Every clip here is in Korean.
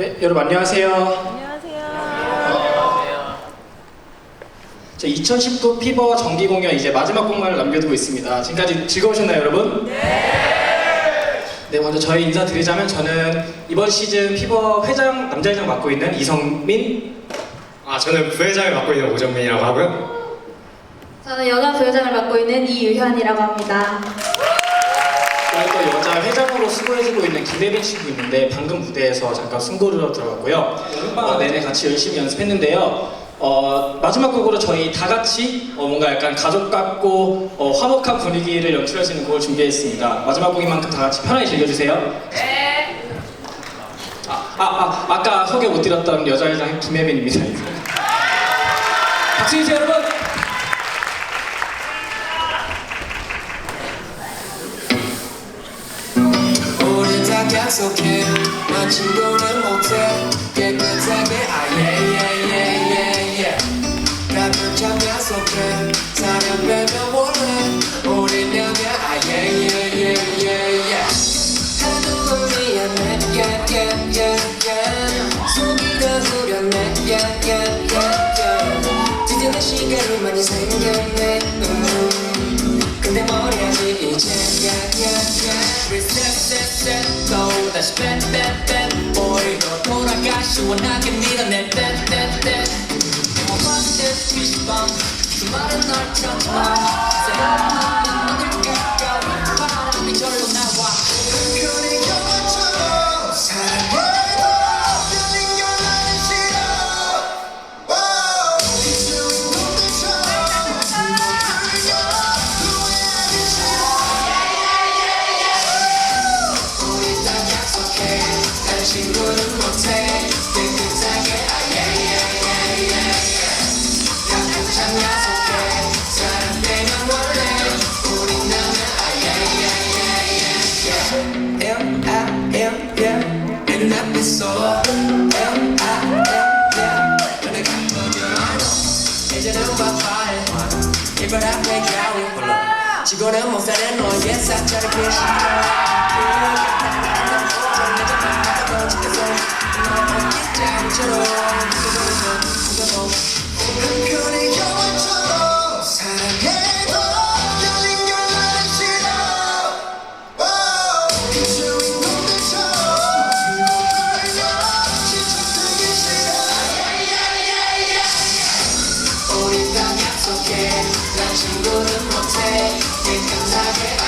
네, 여러분 안녕하세요. 안녕하세요. 자, 2019 피버 정기 공연 이제 마지막 공간을 남겨두고 있습니다. 지금까지 즐거우셨나요, 여러분? 네. 네, 먼저 저희 인사드리자면 저는 이번 시즌 피버 회장 남자회장 맡고 있는 이성민. 아 저는 부회장을 맡고 있는 오정민이라고 하고요. 저는 여자 부회장을 맡고 있는 이유현이라고 합니다. 회장으로 수고해주고 있는 김혜빈 친구 있는데 방금 무대에서 잠깐 승고를 들어갔고요. 여름방학 내내 같이 열심히 연습했는데요. 어, 마지막 곡으로 저희 다 같이 어, 뭔가 약간 가족 같고 어, 화목한 분위기를 연출할 수 있는 곡을 준비했습니다. 마지막 곡인 만큼 다 같이 편하게 즐겨주세요. 네. 아, 아, 아, 아까 소개 못 드렸던 여자 회장 김혜빈입니다. 박수 주세요, 여러분. 약속해 난 친구는 못해 깨끗하게 아예예예예예 가끔 참 약속해 사랑 되면 원해 우린 여자 아예예예예예 하도 미안해 예예예예 속이 다 후련해 예예예예 드디어 시간이 많이 생겼네 다시 뺀뺀뺀 보이로 돌아가 시원하게 밀어내 떼떼떼 원뜻 비시방 주말은 널 찾지마 친구는 못해 깨끗하게 아예예예예 가끔 참 약속해 사람 되면 원래 우린 지고는 못 사는 너의 사찰을 피시고 한 친구는 못해. 깨끗하게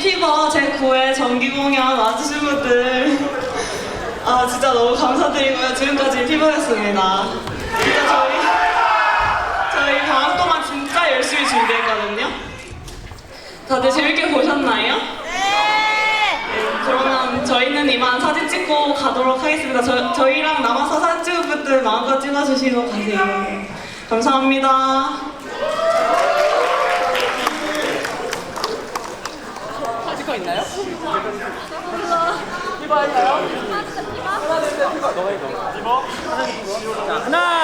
피버 제9회 정기 공연 와주신 분들 아 진짜 너무 감사드리고요. 지금까지 피버였습니다. 진짜 저희 저희 방학 동안 진짜 열심히 준비했거든요. 다들 재밌게 보셨나요? 네. 그러면 저희는 이만 사진 찍고 가도록 하겠습니다. 저, 저희랑 남아서 사진 찍을 분들 마음껏 찍어주시고 가세요. 감사합니다. 있나요? 피바 할까요? 하나 둘셋 피바 너가 해 너가 피바? 하나